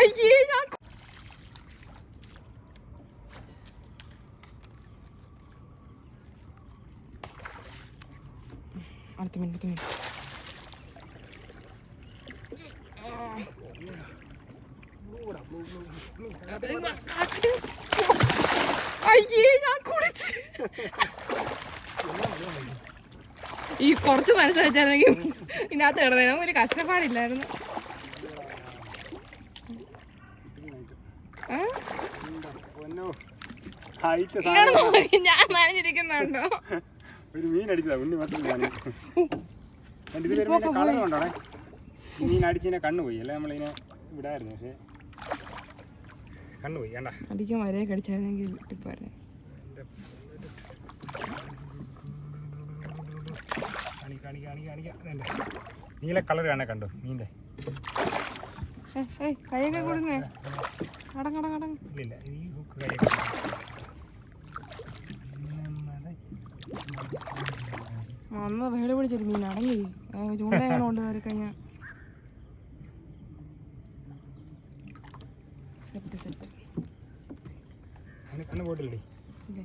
അയ്യേ ഞാൻ അടുത്ത മീൻ അടുത്ത മീൻ അയ്യേ ഈ കുറച്ച് മനസ്സിലാക്കി ഇതിനകത്ത് കിടന്നേനും ഒരു കഷ്ടപ്പാടില്ലായിരുന്നു. ഞാൻ നനഞ്ഞിരിക്കുന്നുണ്ടോ? ഒരു മീൻ അടിച്ചതാ ഉണ്ണി മാത്രം കൊണ്ടോടെ? മീൻ അടിച്ചതിനെ കണ്ണുപോയി അല്ലെ നമ്മളിതിനെ വിടായിരുന്നു പക്ഷേ കണ്ണുപോയി കണ്ട? അടിക്കാൻ വരെ കടിച്ചായിരുന്നെങ്കിൽ കാണിക്കാം നീല കളർ കണ്ടു മീന്റെ കൈയൊക്കെ കൊടുങ്ങേ. ഇല്ലില്ല ഈ ഹുക്ക് അന്ന് വേളി പിടിച്ചൊരു മീൻ അടങ്ങി. ചൂണ്ടയാണ് കൊണ്ട് കയറി കഴിഞ്ഞാൽ സെറ്റ് സെറ്റ് പോയിട്ടില്ലേ ഇല്ലേ?